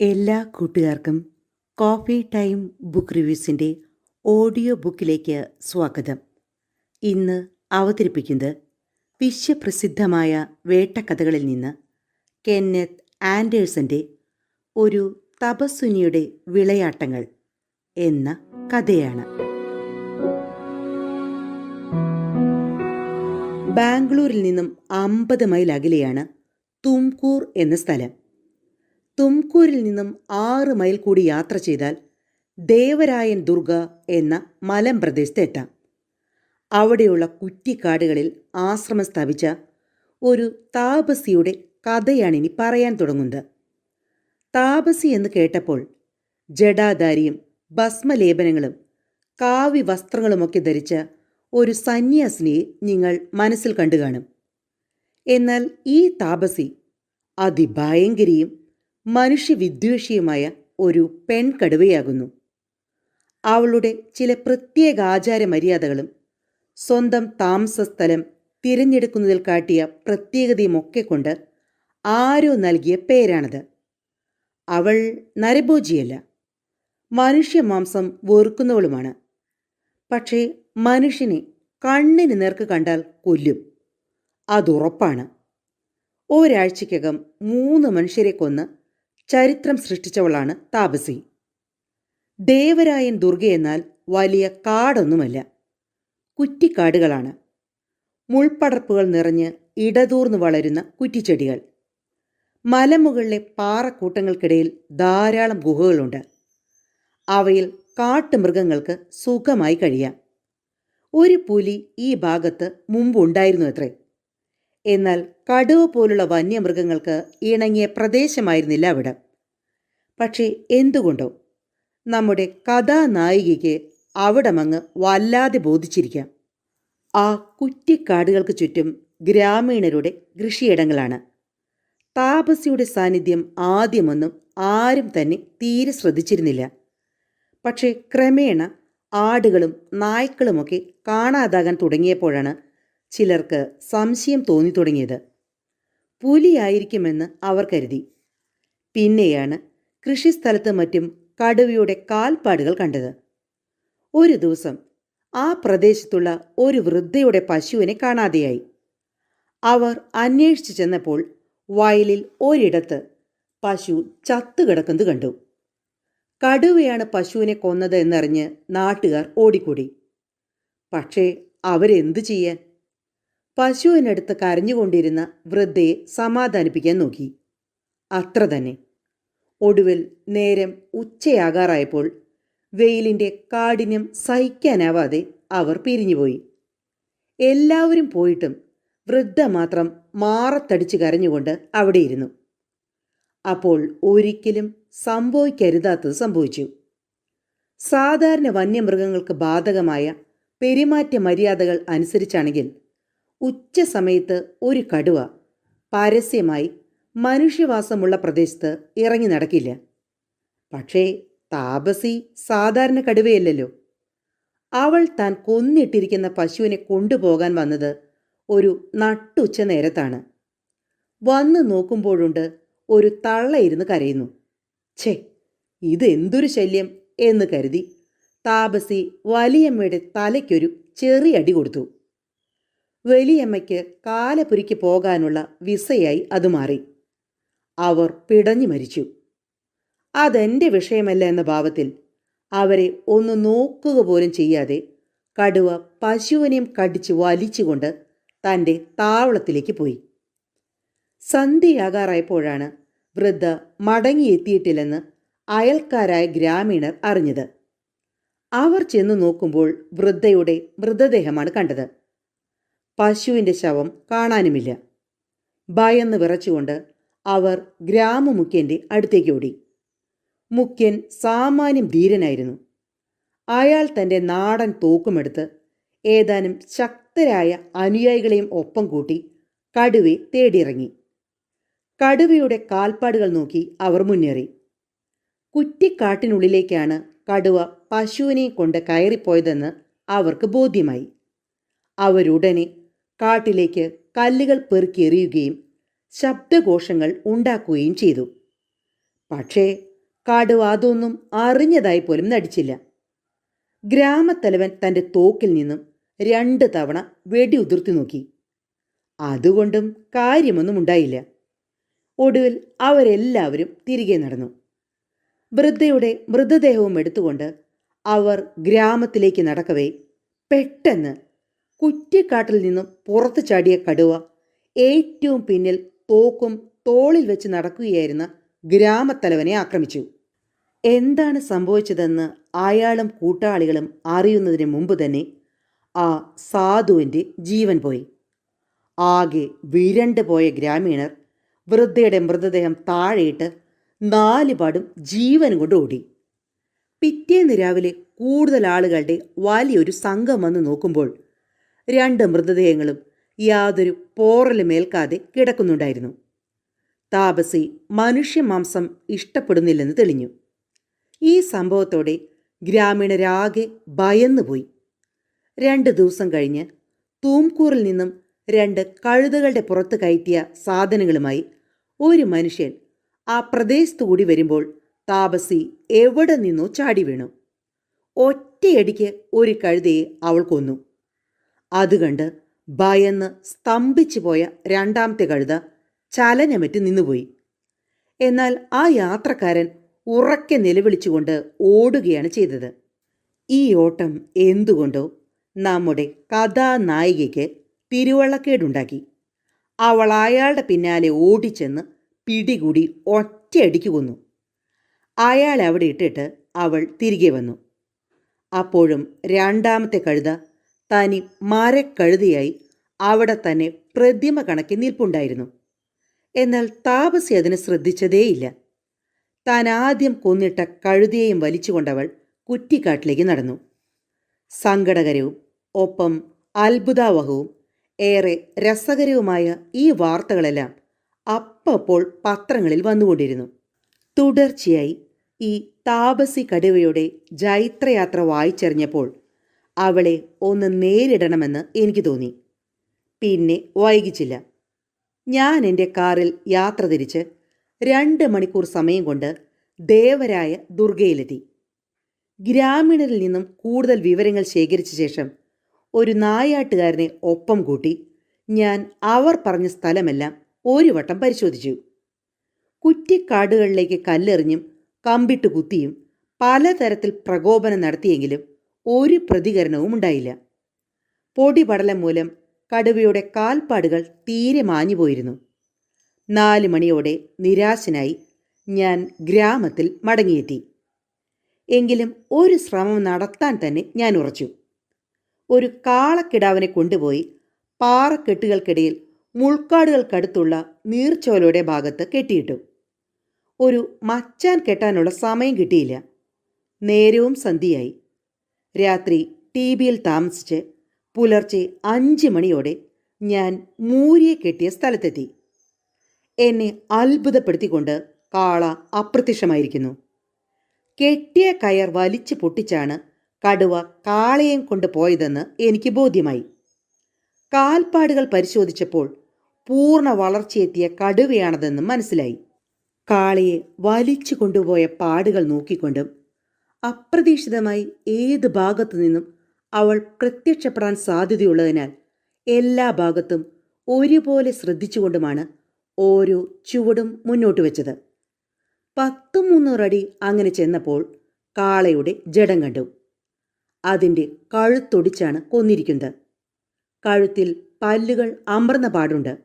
എല്ലാ കൂട്ടുകാർക്കും coffee time book റിവ്യൂസിന്റെ ഓഡിയോ ബുക്കിലേക്ക് സ്വാഗതം. ഇന്ന് അവതരിപ്പിക്കുന്നത് വിശ്വപ്രസിദ്ധമായ വേട്ടക്കഥകളിൽ നിന്ന് കെന്നത്ത് ആൻഡേഴ്സന്റെ ഒരു തപസ്വിനിയുടെ വിളയാട്ടങ്ങൾ എന്ന കഥയാണ്. ബാംഗ്ലൂരിൽ നിന്നും അമ്പത് മൈൽ അകലെയാണ് തുംകൂർ എന്ന സ്ഥലം. തുംകൂരിൽ നിന്നും ആറ് മൈൽ കൂടി യാത്ര ചെയ്താൽ ദേവരായൻ ദുർഗ എന്ന മലമ്പ്രദേശത്ത് എത്താം. അവിടെയുള്ള കുറ്റിക്കാടുകളിൽ ആശ്രമം സ്ഥാപിച്ച ഒരു താപസിയുടെ കഥയാണിനി പറയാൻ തുടങ്ങുന്നത്. താപസി എന്ന് കേട്ടപ്പോൾ ജഡാധാരിയും ഭസ്മലേപനങ്ങളും കാവ്യ വസ്ത്രങ്ങളുമൊക്കെ ധരിച്ച ഒരു സന്യാസിനിയെ നിങ്ങൾ മനസ്സിൽ കണ്ടു കാണും. എന്നാൽ ഈ താപസി അതിഭയങ്കരിയും മനുഷ്യവിദ്വേഷിയുമായ ഒരു പെൺകടുവയാകുന്നു. അവളുടെ ചില പ്രത്യേക ആചാര മര്യാദകളും സ്വന്തം താമസസ്ഥലം തിരഞ്ഞെടുക്കുന്നതിൽ കാട്ടിയ പ്രത്യേകതയുമൊക്കെ കൊണ്ട് ആരോ നൽകിയ പേരാണത്. അവൾ നരഭോജിയല്ല. മനുഷ്യമാംസം വെറുക്കുന്നവളുമാണ്. പക്ഷേ മനുഷ്യനെ കണ്ണിന് നേർക്ക് കണ്ടാൽ കൊല്ലും. അതുറപ്പാണ്. ഒരാഴ്ചയ്ക്കകം മൂന്ന് മനുഷ്യരെ കൊന്ന് ചരിത്രം സൃഷ്ടിച്ചവളാണ് താപസി. ദേവരായൻ ദുർഗയെന്നാൽ വലിയ കാടൊന്നുമല്ല കുറ്റിക്കാടുകളാണ്. മുൾപ്പടർപ്പുകൾ നിറഞ്ഞ് ഇടതൂർന്ന് വളരുന്ന കുറ്റിച്ചെടികൾ. മലമുകളിലെ പാറക്കൂട്ടങ്ങൾക്കിടയിൽ ധാരാളം ഗുഹകളുണ്ട്. അവയിൽ കാട്ടുമൃഗങ്ങൾക്ക് സുഖമായി കഴിയാം. ഒരു പുലി ഈ ഭാഗത്ത് മുമ്പുണ്ടായിരുന്നു അത്രേ എന്നാൽ കടുവ പോലുള്ള വന്യമൃഗങ്ങൾക്ക് ഇണങ്ങിയ പ്രദേശമായിരുന്നില്ല അവിടെ. പക്ഷേ എന്തുകൊണ്ടോ നമ്മുടെ കഥാനായികയ്ക്ക് അവിടമങ്ങ് വല്ലാതെ ബോധിച്ചിരിക്കാം. ആ കുറ്റിക്കാടുകൾക്ക് ചുറ്റും ഗ്രാമീണരുടെ കൃഷിയിടങ്ങളാണ്. താപസിയുടെ സാന്നിധ്യം ആദ്യമൊന്നും ആരും തന്നെ തീരെ ശ്രദ്ധിച്ചിരുന്നില്ല. പക്ഷേ ക്രമേണ ആടുകളും നായ്ക്കളുമൊക്കെ കാണാതാകാൻ തുടങ്ങിയപ്പോഴാണ് ചിലർക്ക് സംശയം തോന്നി തുടങ്ങിയത്. പുലിയായിരിക്കുമെന്ന് അവർ കരുതി. പിന്നെയാണ് കൃഷിസ്ഥലത്ത് മറ്റും കടുവയുടെ കാൽപ്പാടുകൾ കണ്ടത്. ഒരു ദിവസം ആ പ്രദേശത്തുള്ള ഒരു വൃദ്ധയുടെ പശുവിനെ കാണാതെയായി. അവർ അന്വേഷിച്ചു ചെന്നപ്പോൾ വയലിൽ ഒരിടത്ത് പശു ചത്തുകിടക്കുന്നത് കണ്ടു. കടുവയാണ് പശുവിനെ കൊന്നത് എന്നറിഞ്ഞ് നാട്ടുകാർ ഓടിക്കൂടി. പക്ഷേ അവരെന്തു ചെയ്യാൻ? പശുവിനടുത്ത് കരഞ്ഞുകൊണ്ടിരുന്ന വൃദ്ധയെ സമാധാനിപ്പിക്കാൻ നോക്കി. അത്ര തന്നെ. ഒടുവിൽ നേരം ഉച്ചയാകാറായപ്പോൾ വെയിലിന്റെ കാഠിന്യം സഹിക്കാനാവാതെ അവർ പിരിഞ്ഞുപോയി. എല്ലാവരും പോയിട്ടും വൃദ്ധ മാത്രം മാറത്തടിച്ച് കരഞ്ഞുകൊണ്ട് അവിടെയിരുന്നു. അപ്പോൾ ഒരിക്കലും സംഭവിക്കരുതാത്തത് സംഭവിച്ചു. സാധാരണ വന്യമൃഗങ്ങൾക്ക് ബാധകമായ പെരുമാറ്റ മര്യാദകൾ അനുസരിച്ചാണെങ്കിൽ ഉച്ച സമയത്ത് ഒരു കടുവ പരസ്യമായി മനുഷ്യവാസമുള്ള പ്രദേശത്ത് ഇറങ്ങി നടക്കില്ല. പക്ഷേ താപസി സാധാരണ കടുവയല്ലല്ലോ. അവൾ താൻ കൊന്നിട്ടിരിക്കുന്ന പശുവിനെ കൊണ്ടുപോകാൻ വന്നത് ഒരു നട്ടുച്ച നേരത്താണ്. വന്ന് നോക്കുമ്പോഴുണ്ട് ഒരു തള്ളയിരുന്ന് കരയുന്നു. ഛേ ഇത് എന്തൊരു ശല്യം എന്ന് കരുതി താപസി വലിയമ്മയുടെ തലയ്ക്കൊരു ചെറിയ അടി കൊടുത്തു. വലിയമ്മയ്ക്ക് കാലപുരിക്ക് പോകാനുള്ള വിസയായി അത് മാറി. അവർ പിടഞ്ഞു മരിച്ചു. അതെന്റെ വിഷയമല്ല എന്ന ഭാവത്തിൽ അവരെ ഒന്ന് നോക്കുക പോലും ചെയ്യാതെ കടുവ പശുവിനെയും കടിച്ച് വലിച്ചുകൊണ്ട് തന്റെ താവളത്തിലേക്ക് പോയി. സന്ധ്യയാകാറായപ്പോഴാണ് വൃദ്ധ മടങ്ങിയെത്തിയിട്ടില്ലെന്ന് അയൽക്കാരായ ഗ്രാമീണർ അറിഞ്ഞത്. അവർ ചെന്നു നോക്കുമ്പോൾ വൃദ്ധയുടെ മൃതദേഹമാണ് കണ്ടത്. പശുവിന്റെ ശവം കാണാനുമില്ല. ഭയന്ന് വിറച്ചുകൊണ്ട് അവർ ഗ്രാമമുഖ്യന്റെ അടുത്തേക്ക് ഓടി. മുഖ്യൻ സാമാന്യം ധീരനായിരുന്നു. അയാൾ തന്റെ നാടൻ തോക്കുമെടുത്ത് ഏതാനും ശക്തരായ അനുയായികളെയും ഒപ്പം കൂട്ടി കടുവെ തേടിയിറങ്ങി. കടുവയുടെ കാൽപ്പാടുകൾ നോക്കി അവർ മുന്നേറി. കുറ്റിക്കാട്ടിനുള്ളിലേക്കാണ് കടുവ പശുവിനെ കൊണ്ട് കയറിപ്പോയതെന്ന് അവർക്ക് ബോധ്യമായി. അവരുടനെ കാട്ടിലേക്ക് കല്ലുകൾ പെറുക്കിയെറിയുകയും ശബ്ദഘോഷങ്ങൾ ഉണ്ടാക്കുകയും ചെയ്തു. പക്ഷേ കടുവ അതൊന്നും അറിഞ്ഞതായി പോലും നടിച്ചില്ല. ഗ്രാമത്തലവൻ തന്റെ തോക്കിൽ നിന്നും രണ്ട് തവണ വെടി ഉതിർത്തി നോക്കി. അതുകൊണ്ടും കാര്യമൊന്നും ഉണ്ടായില്ല. ഒടുവിൽ അവരെല്ലാവരും തിരികെ നടന്നു. വൃദ്ധയുടെ മൃതദേഹവും എടുത്തുകൊണ്ട് അവർ ഗ്രാമത്തിലേക്ക് നടക്കവേ പെട്ടെന്ന് കുറ്റിക്കാട്ടിൽ നിന്നും പുറത്തു ചാടിയ കടുവ ഏറ്റവും പിന്നിൽ തോക്കും തോളിൽ വെച്ച് നടക്കുകയായിരുന്ന ഗ്രാമത്തലവനെ ആക്രമിച്ചു. എന്താണ് സംഭവിച്ചതെന്ന് അയാളും കൂട്ടാളികളും അറിയുന്നതിന് മുമ്പ് തന്നെ ആ സാധുവിന്റെ ജീവൻ പോയി. ആകെ വിരണ്ടു പോയ ഗ്രാമീണർ വൃദ്ധയുടെ മൃതദേഹം താഴെയിട്ട് നാലുപാടും ജീവൻ കൊണ്ട് ഓടി. പിറ്റേന്ന് രാവിലെ കൂടുതൽ ആളുകളുടെ വലിയൊരു സംഘം വന്ന് നോക്കുമ്പോൾ രണ്ട് മൃതദേഹങ്ങളും യാതൊരു പോറലുമേൽക്കാതെ കിടക്കുന്നുണ്ടായിരുന്നു. താപസി മനുഷ്യമാംസം ഇഷ്ടപ്പെടുന്നില്ലെന്ന് തെളിഞ്ഞു. ഈ സംഭവത്തോടെ ഗ്രാമീണരാകെ ഭയന്നുപോയി. രണ്ട് ദിവസം കഴിഞ്ഞ് തൂംകൂറിൽ നിന്നും രണ്ട് കഴുതകളുടെ പുറത്ത് കയറ്റിയ സാധനങ്ങളുമായി ഒരു മനുഷ്യൻ ആ പ്രദേശത്തു കൂടി വരുമ്പോൾ താപസി എവിടെ നിന്നോ ചാടി വീണു. ഒറ്റയടിക്ക് ഒരു കഴുതയെ അവൾ കൊന്നു. അത് കണ്ട് ഭയന്ന് സ്തംഭിച്ചു പോയ രണ്ടാമത്തെ കഴുത ചലനമറ്റ് നിന്നുപോയി. എന്നാൽ ആ യാത്രക്കാരൻ ഉറക്കെ നിലവിളിച്ചുകൊണ്ട് ഓടുകയാണ് ചെയ്തത്. ഈ ഓട്ടം എന്തുകൊണ്ടോ നമ്മുടെ കഥാനായികയ്ക്ക് തിരുവള്ളക്കേടുണ്ടാക്കി. അവൾ അയാളുടെ പിന്നാലെ ഓടിച്ചെന്ന് പിടികൂടി ഒറ്റയടിക്ക് കൊന്നു. അയാളെ അവിടെ ഇട്ടിട്ട് അവൾ തിരികെ വന്നു. അപ്പോഴും രണ്ടാമത്തെ കഴുത തനി മാരക്കഴുതിയായി അവിടെ തന്നെ പ്രതിമ കണക്കി നിൽപ്പുണ്ടായിരുന്നു. എന്നാൽ താപസി അതിനെ ശ്രദ്ധിച്ചതേയില്ല. താൻ ആദ്യം കൊന്നിട്ട കഴുതിയെയും വലിച്ചുകൊണ്ടവൾ കുറ്റിക്കാട്ടിലേക്ക് നടന്നു. സങ്കടകരവും ഒപ്പം അത്ഭുതാവഹവും ഏറെ രസകരവുമായ ഈ വാർത്തകളെല്ലാം അപ്പപ്പോൾ പത്രങ്ങളിൽ വന്നുകൊണ്ടിരുന്നു. തുടർച്ചയായി ഈ താപസി കടുവയുടെ ജൈത്രയാത്ര വായിച്ചറിഞ്ഞപ്പോൾ അവളെ ഒന്ന് നേരിടണമെന്ന് എനിക്ക് തോന്നി. പിന്നെ വൈകിച്ചില്ല. ഞാൻ എന്റെ കാറിൽ യാത്ര തിരിച്ച് രണ്ട് മണിക്കൂർ സമയം കൊണ്ട് ദേവരായ ദുർഗയിലെത്തി. ഗ്രാമീണരിൽ നിന്നും കൂടുതൽ വിവരങ്ങൾ ശേഖരിച്ച ശേഷം ഒരു നായാട്ടുകാരനെ ഒപ്പം കൂട്ടി ഞാൻ അവർ പറഞ്ഞ സ്ഥലമെല്ലാം ഒരു വട്ടം പരിശോധിച്ചു. കുറ്റിക്കാടുകളിലേക്ക് കല്ലെറിഞ്ഞും കമ്പിട്ട് കുത്തിയും പലതരത്തിൽ പ്രകോപനം നടത്തിയെങ്കിലും ഒരു പ്രതികരണവും ഉണ്ടായില്ല. പൊടിപടലം മൂലം കടുവയുടെ കാൽപ്പാടുകൾ തീരെ മാഞ്ഞു പോയിരുന്നു. നാല് മണിയോടെ നിരാശനായി ഞാൻ ഗ്രാമത്തിൽ മടങ്ങിയെത്തി. എങ്കിലും ഒരു ശ്രമം നടത്താൻ തന്നെ ഞാൻ ഉറച്ചു. ഒരു കാളക്കിടാവിനെ കൊണ്ടുപോയി പാറക്കെട്ടുകൾക്കിടയിൽ മുൾക്കാടുകൾക്കടുത്തുള്ള നീർച്ചോലയുടെ ഭാഗത്ത് കെട്ടിയിട്ടു. ഒരു മച്ചാൻ കെട്ടാനുള്ള സമയം കിട്ടിയില്ല. നേരവും സന്ധിയായി രാത്രി ടി ബിയിൽ താമസിച്ച് പുലർച്ചെ അഞ്ച് മണിയോടെ ഞാൻ മൂരിയെ കെട്ടിയ സ്ഥലത്തെത്തി. എന്നെ അത്ഭുതപ്പെടുത്തിക്കൊണ്ട് കാള അപ്രത്യക്ഷമായിരിക്കുന്നു. കെട്ടിയ കയർ വലിച്ചു പൊട്ടിച്ചാണ് കടുവ കാളയും കൊണ്ട് പോയതെന്ന് എനിക്ക് ബോധ്യമായി. കാൽപ്പാടുകൾ പരിശോധിച്ചപ്പോൾ പൂർണ വളർച്ചയെത്തിയ കടുവയാണതെന്നും മനസ്സിലായി. കാളയെ വലിച്ചു കൊണ്ടുപോയ പാടുകൾ നോക്കിക്കൊണ്ടും അപ്രതീക്ഷിതമായി ഏത് ഭാഗത്തു നിന്നും അവൾ പ്രത്യക്ഷപ്പെടാൻ സാധ്യതയുള്ളതിനാൽ എല്ലാ ഭാഗത്തും ഒരുപോലെ ശ്രദ്ധിച്ചുകൊണ്ടുമാണ് ഓരോ ചുവടും മുന്നോട്ട് വെച്ചത്. പത്തും മുന്നൂറടി അങ്ങനെ ചെന്നപ്പോൾ കാളയുടെ ജഡം കണ്ടു. അതിന്റെ കഴുത്തൊടിച്ചാണ് കൊന്നിരിക്കുന്നത്. കഴുത്തിൽ പല്ലുകൾ അമർന്ന പാടുണ്ട്.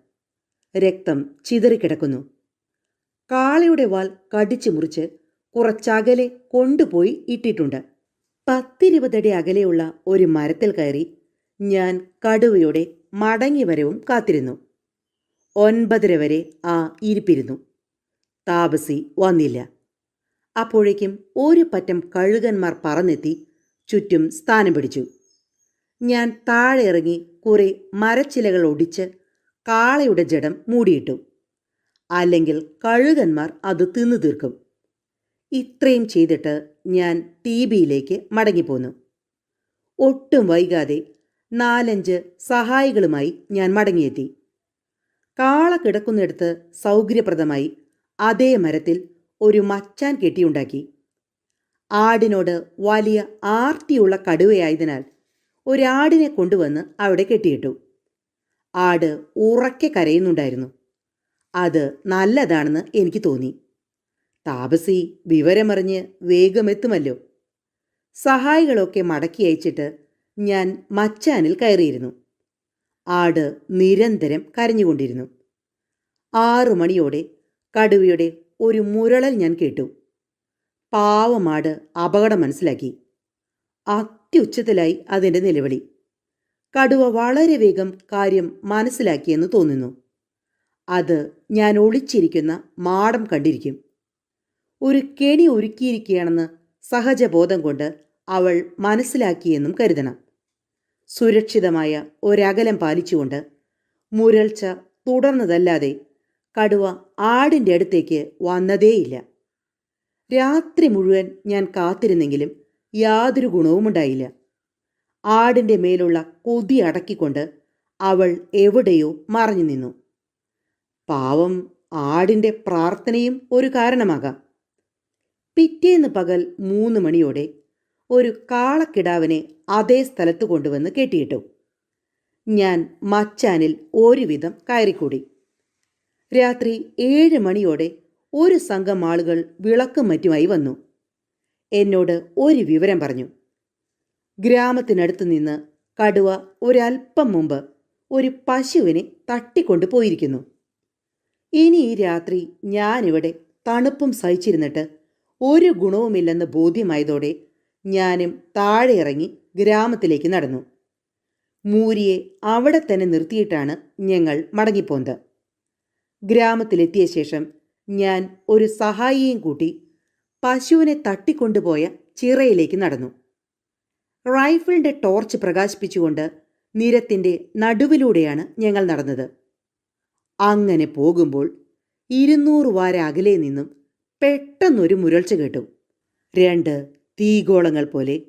രക്തം ചിതറിക്കിടക്കുന്നു. കാളയുടെ വാൽ കടിച്ചു മുറിച്ച് കുറച്ചകലെ കൊണ്ടുപോയി ഇട്ടിട്ടുണ്ട്. പത്തിരുപതടി അകലെയുള്ള ഒരു മരത്തിൽ കയറി ഞാൻ കടുവയുടെ മടങ്ങിവരവും കാത്തിരുന്നു. ഒൻപതര വരെ ആ ഇരിപ്പിരുന്നു. താപസി വന്നില്ല. അപ്പോഴേക്കും ഒരു പറ്റം കഴുകന്മാർ പറന്നെത്തി ചുറ്റും സ്ഥാനം പിടിച്ചു. ഞാൻ താഴെ ഇറങ്ങി കുറെ മരച്ചിലകൾ ഒടിച്ച് കാളയുടെ ജഡം മൂടിയിട്ടു. അല്ലെങ്കിൽ കഴുകന്മാർ അത് തിന്നു തീർക്കും. ഇത്രയും ചെയ്തിട്ട് ഞാൻ ടി ബിയിലേക്ക് മടങ്ങിപ്പോന്നു. ഒട്ടും വൈകാതെ നാലഞ്ച് സഹായികളുമായി ഞാൻ മടങ്ങിയെത്തി. കാള കിടക്കുന്നിടത്ത് സൗകര്യപ്രദമായി അതേ മരത്തിൽ ഒരു മച്ചാൻ കെട്ടിയുണ്ടാക്കി. ആടിനോട് വലിയ ആർത്തിയുള്ള കടുവയായതിനാൽ ഒരാടിനെ കൊണ്ടുവന്ന് അവിടെ കെട്ടിയിട്ടു. ആട് ഉറക്കെ കരയുന്നുണ്ടായിരുന്നു. അത് നല്ലതാണെന്ന് എനിക്ക് തോന്നി. താപസി വിവരമറിഞ്ഞ് വേഗമെത്തുമല്ലോ. സഹായികളൊക്കെ മടക്കി അയച്ചിട്ട് ഞാൻ മച്ചാനിൽ കയറിയിരുന്നു. ആട് നിരന്തരം കരഞ്ഞുകൊണ്ടിരുന്നു. ആറു മണിയോടെ കടുവയുടെ ഒരു മുരളൽ ഞാൻ കേട്ടു. പാവമാട് അപകടം മനസ്സിലാക്കി. അത്യുച്ചത്തിലായി അതിന്റെ നിലവിളി. കടുവ വളരെ വേഗം കാര്യം മനസ്സിലാക്കിയെന്ന് തോന്നുന്നു. അത് ഞാൻ ഒളിച്ചിരിക്കുന്ന മാടം കണ്ടിരിക്കും. ഒരു കെണി ഒരുക്കിയിരിക്കുകയാണെന്ന് സഹജബോധം കൊണ്ട് അവൾ മനസ്സിലാക്കിയെന്നും കരുതണം. സുരക്ഷിതമായ ഒരകലം പാലിച്ചുകൊണ്ട് മുരൾച്ച തുടർന്നതല്ലാതെ കടുവ ആടിന്റെ അടുത്തേക്ക് വന്നതേയില്ല. രാത്രി മുഴുവൻ ഞാൻ കാത്തിരുന്നെങ്കിലും യാതൊരു ഗുണവുമുണ്ടായില്ല ആടിന്റെ മേലുള്ള കൊതി അടക്കിക്കൊണ്ട് അവൾ എവിടെയോ മറഞ്ഞു നിന്നു. പാവം ആടിന്റെ പ്രാർത്ഥനയും ഒരു കാരണമാകാം. പിറ്റേന്ന് പകൽ മൂന്ന് മണിയോടെ ഒരു കാളക്കിടാവിനെ അതേ സ്ഥലത്ത് കൊണ്ടുവന്ന് കെട്ടിയിട്ടു. ഞാൻ മച്ചാനിൽ ഒരുവിധം കയറിക്കൂടി. രാത്രി ഏഴ് മണിയോടെ ഒരു സംഘം ആളുകൾ വിളക്കും മറ്റുമായി വന്നു. എന്നോട് ഒരു വിവരം പറഞ്ഞു. ഗ്രാമത്തിനടുത്ത് നിന്ന് കടുവ ഒരൽപ്പം മുമ്പ് ഒരു പശുവിനെ തട്ടിക്കൊണ്ടു പോയിരിക്കുന്നു. ഇനി ഈ രാത്രി ഞാനിവിടെ തണുപ്പും സഹിച്ചിരുന്നിട്ട് ഒരു ഗുണവുമില്ലെന്ന് ബോധ്യമായതോടെ ഞാനും താഴെ ഇറങ്ങി ഗ്രാമത്തിലേക്ക് നടന്നു. മൂരിയെ അവിടെ തന്നെ നിർത്തിയിട്ടാണ് ഞങ്ങൾ മടങ്ങിപ്പോന്നത്. ഗ്രാമത്തിലെത്തിയ ശേഷം ഞാൻ ഒരു സഹായിയെയും കൂട്ടി പശുവിനെ തട്ടിക്കൊണ്ടുപോയ ചിറയിലേക്ക് നടന്നു. റൈഫിളിന്റെ ടോർച്ച് പ്രകാശിപ്പിച്ചുകൊണ്ട് നിരത്തിന്റെ നടുവിലൂടെയാണ് ഞങ്ങൾ നടന്നത്. അങ്ങനെ പോകുമ്പോൾ ഇരുന്നൂറ് വാര അകലെ നിന്നും പെട്ടെന്നൊരു മുരൾച്ച കേട്ടു. രണ്ട് തീഗോളങ്ങൾ പോലെ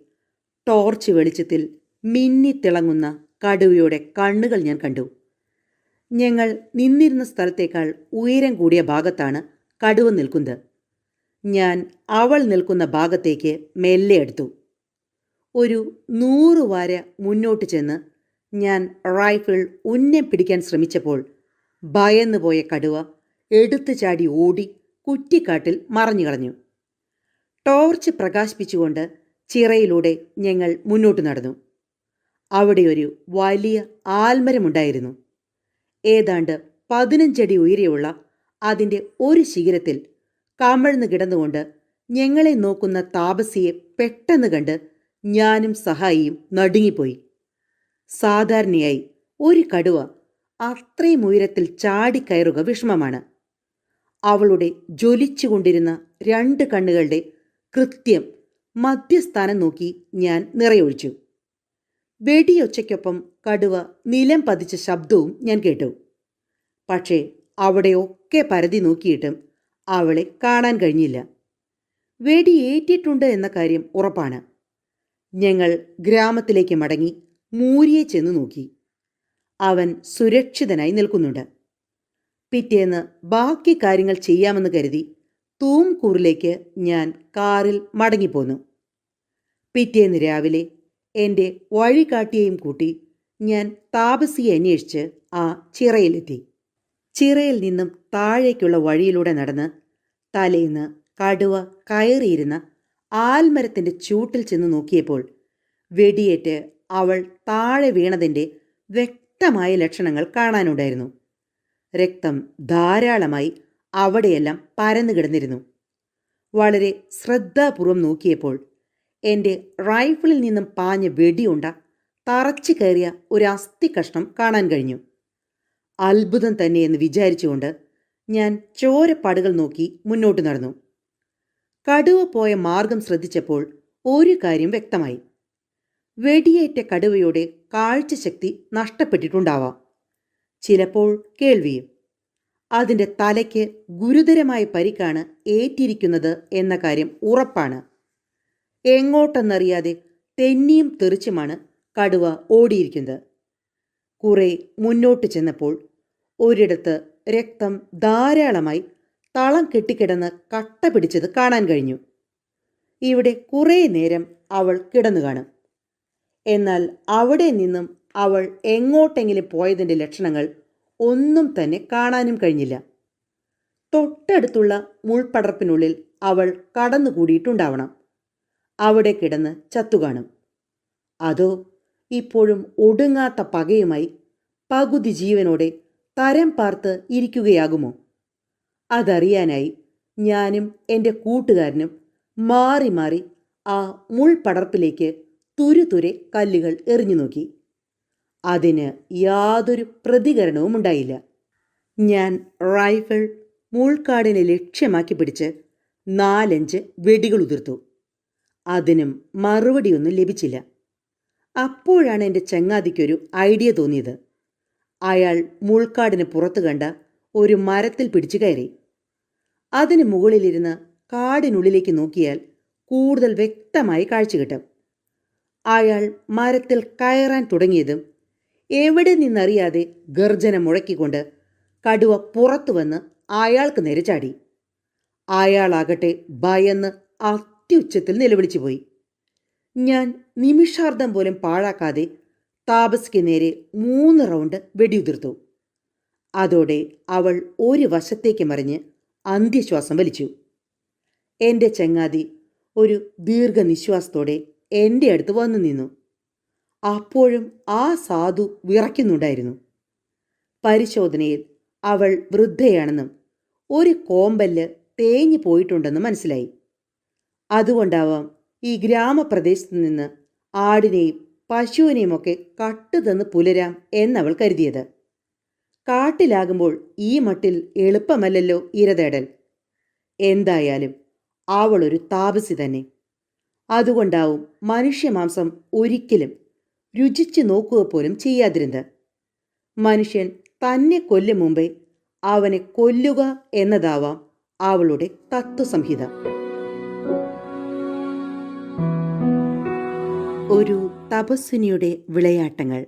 ടോർച്ച് വെളിച്ചത്തിൽ മിന്നിത്തിളങ്ങുന്ന കടുവയുടെ കണ്ണുകൾ ഞാൻ കണ്ടു. ഞങ്ങൾ നിന്നിരുന്ന സ്ഥലത്തേക്കാൾ ഉയരം കൂടിയ ഭാഗത്താണ് കടുവ നിൽക്കുന്നത്. ഞാൻ അവൾ നിൽക്കുന്ന ഭാഗത്തേക്ക് മെല്ലെ എടുത്തു. ഒരു നൂറ് വാര മുന്നോട്ട് ചെന്ന് ഞാൻ റൈഫിൾ ഉന്നം പിടിക്കാൻ ശ്രമിച്ചപ്പോൾ ഭയന്നുപോയ കടുവ എടുത്തു ചാടി ഓടി കുറ്റിക്കാട്ടിൽ മറഞ്ഞു കളഞ്ഞു. ടോർച്ച് പ്രകാശിപ്പിച്ചുകൊണ്ട് ചിറയിലൂടെ ഞങ്ങൾ മുന്നോട്ട് നടന്നു. അവിടെ ഒരു വലിയ ആൽമരമുണ്ടായിരുന്നു. ഏതാണ്ട് പതിനഞ്ചടി ഉയരെയുള്ള അതിന്റെ ഒരു ശിഖരത്തിൽ കമഴ്ന്നു കിടന്നുകൊണ്ട് ഞങ്ങളെ നോക്കുന്ന താപസിയെ പെട്ടെന്ന് കണ്ട് ഞാനും സഹായിയും നടുങ്ങിപ്പോയി. സാധാരണയായി ഒരു കടുവ അത്രയും ഉയരത്തിൽ ചാടിക്കയറുക വിഷമമാണ്. അവളുടെ ജ്വലിച്ചുകൊണ്ടിരുന്ന രണ്ട് കണ്ണുകളുടെ കൃത്യം മധ്യസ്ഥാനം നോക്കി ഞാൻ നിറയൊഴിച്ചു. വെടിയൊച്ചയ്ക്കൊപ്പം കടുവ നിലം പതിച്ച ശബ്ദവും ഞാൻ കേട്ടു. പക്ഷേ അവിടെയൊക്കെ പരതി നോക്കിയിട്ടും അവളെ കാണാൻ കഴിഞ്ഞില്ല. വെടിയേറ്റിട്ടുണ്ട് എന്ന കാര്യം ഉറപ്പാണ്. ഞങ്ങൾ ഗ്രാമത്തിലേക്ക് മടങ്ങി മൂരിയെ ചെന്ന് നോക്കി. അവൻ സുരക്ഷിതനായി നിൽക്കുന്നുണ്ട്. പിറ്റേന്ന് ബാക്കി കാര്യങ്ങൾ ചെയ്യാമെന്ന് കരുതി തൂംകൂറിലേക്ക് ഞാൻ കാറിൽ മടങ്ങിപ്പോന്നു. പിറ്റേന്ന് രാവിലെ എന്റെ വഴികാട്ടിയെയും കൂട്ടി ഞാൻ താപസിയെ അന്വേഷിച്ച് ആ ചിറയിലെത്തി. ചിറയിൽ നിന്നും താഴേക്കുള്ള വഴിയിലൂടെ നടന്ന് തലേന്ന് കടുവ കയറിയിരുന്ന ആൽമരത്തിന്റെ ചൂട്ടിൽ ചെന്ന് നോക്കിയപ്പോൾ വെടിയേറ്റ് അവൾ താഴെ വീണതിന്റെ വ്യക്തമായ ലക്ഷണങ്ങൾ കാണാനുണ്ടായിരുന്നു. രക്തം ധാരാളമായി അവിടെയെല്ലാം പരന്നു കിടന്നിരുന്നു. വളരെ ശ്രദ്ധാപൂർവം നോക്കിയപ്പോൾ എന്റെ റൈഫിളിൽ നിന്നും പാഞ്ഞ വെടിയുണ്ട തറച്ചു കയറിയ ഒരു അസ്ഥി കഷ്ണം കാണാൻ കഴിഞ്ഞു. അത്ഭുതം തന്നെയെന്ന് വിചാരിച്ചുകൊണ്ട് ഞാൻ ചോരപ്പാടുകൾ നോക്കി മുന്നോട്ട് നടന്നു. കടുവ പോയ മാർഗം ശ്രദ്ധിച്ചപ്പോൾ ഒരു കാര്യം വ്യക്തമായി. വെടിയേറ്റ കടുവയുടെ കാഴ്ചശക്തി നഷ്ടപ്പെട്ടിട്ടുണ്ടാവാം. ചിലപ്പോൾ കേൾവിയും. അതിന്റെ തലയ്ക്ക് ഗുരുതരമായ പരിക്കാണ് ഏറ്റിരിക്കുന്നത് എന്ന കാര്യം ഉറപ്പാണ്. എങ്ങോട്ടെന്നറിയാതെ തെന്നിയും തെറിച്ചുമാണ് കടുവ ഓടിയിരിക്കുന്നത്. കുറെ മുന്നോട്ട് ചെന്നപ്പോൾ ഒരിടത്ത് രക്തം ധാരാളമായി തളം കെട്ടിക്കിടന്ന് കട്ട പിടിച്ചത് കാണാൻ കഴിഞ്ഞു. ഇവിടെ കുറേ നേരം അവൾ കിടന്നു കാണും എന്നാൽ അവിടെ നിന്നും അവൾ എങ്ങോട്ടെങ്കിലും പോയതിന്റെ ലക്ഷണങ്ങൾ ഒന്നും തന്നെ കാണാനും കഴിഞ്ഞില്ല. തൊട്ടടുത്തുള്ള മുൾപ്പടർപ്പിനുള്ളിൽ അവൾ കടന്നുകൂടിയിട്ടുണ്ടാവണം. അവിടെ കിടന്ന് ചത്തുകാണും. അതോ ഇപ്പോഴും ഒടുങ്ങാത്ത പകയുമായി പകുതി ജീവനോടെ തരം പാർത്ത് ഇരിക്കുകയാകുമോ? അതറിയാനായി ഞാനും എന്റെ കൂട്ടുകാരനും മാറി മാറി ആ മുൾപടർപ്പിലേക്ക് തുരുതുരെ കല്ലുകൾ എറിഞ്ഞു നോക്കി അതിന് യാതൊരു പ്രതികരണവും ഉണ്ടായില്ല. ഞാൻ റൈഫിൾ മുൾക്കാടിനെ ലക്ഷ്യമാക്കി പിടിച്ച് നാലഞ്ച് വെടികൾ ഉതിർത്തു. അതിനും മറുപടിയൊന്നും ലഭിച്ചില്ല. അപ്പോഴാണ് എന്റെ ചങ്ങാതിക്കൊരു ഐഡിയ തോന്നിയത്. അയാൾ മുൾക്കാടിന് പുറത്തു കണ്ട ഒരു മരത്തിൽ പിടിച്ചു കയറി. അതിന് മുകളിലിരുന്ന് കാടിനുള്ളിലേക്ക് നോക്കിയാൽ കൂടുതൽ വ്യക്തമായി കാഴ്ച കിട്ടും. അയാൾ മരത്തിൽ കയറാൻ തുടങ്ങിയതും എവിടെ നിന്നറിയാതെ ഗർജനം മുഴക്കിക്കൊണ്ട് കടുവ പുറത്തു വന്ന് അയാൾക്ക് നേരെ ചാടി. അയാളാകട്ടെ ഭയന്ന് അത്യുച്ചത്തിൽ നിലവിളിച്ചു പോയി. ഞാൻ നിമിഷാർദ്ധം പോലും പാഴാക്കാതെ താപസ്ക്ക് നേരെ മൂന്ന് റൗണ്ട് വെടിയുതിർത്തു. അതോടെ അവൾ ഒരു വശത്തേക്ക് മറിഞ്ഞ് അന്ത്യശ്വാസം വലിച്ചു. എന്റെ ചങ്ങാതി ഒരു ദീർഘനിശ്വാസത്തോടെ എന്റെ അടുത്ത് വന്നു നിന്നു. അപ്പോഴും ആ സാധു വിറയ്ക്കുന്നുണ്ടായിരുന്നു. പരിശോധനയിൽ അവൾ വൃദ്ധയാണെന്നും ഒരു കോമ്പല്ല് തേഞ്ഞു പോയിട്ടുണ്ടെന്നും മനസ്സിലായി. അതുകൊണ്ടാവാം ഈ ഗ്രാമപ്രദേശത്ത് നിന്ന് ആടിനെയും പശുവിനെയുമൊക്കെ കട്ടുതന്ന് പുലരാം എന്നവൾ കരുതിയത്. കാട്ടിലാകുമ്പോൾ ഈ മട്ടിൽ എളുപ്പമല്ലല്ലോ ഇരതേടൽ. എന്തായാലും അവളൊരു താപസി തന്നെ. അതുകൊണ്ടാവും മനുഷ്യമാംസം ഒരിക്കലും രുചിച്ചു നോക്കുക പോലും ചെയ്യാതിരുന്നത്. മനുഷ്യൻ തന്നെ കൊല്ലും മുമ്പേ അവനെ കൊല്ലുക എന്നതാവാം അവളുടെ തത്വസംഹിത. ഒരു തപസ്വിനിയുടെ വിളയാട്ടങ്ങൾ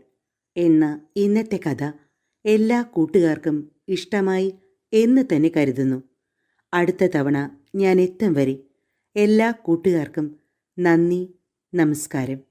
എന്ന ഇന്നത്തെ കഥ എല്ലാ കൂട്ടുകാർക്കും ഇഷ്ടമായി എന്ന് തന്നെ കരുതുന്നു. അടുത്ത തവണ ഞാൻ എത്തും വരെ എല്ലാ കൂട്ടുകാർക്കും നന്ദി നമസ്കാരം.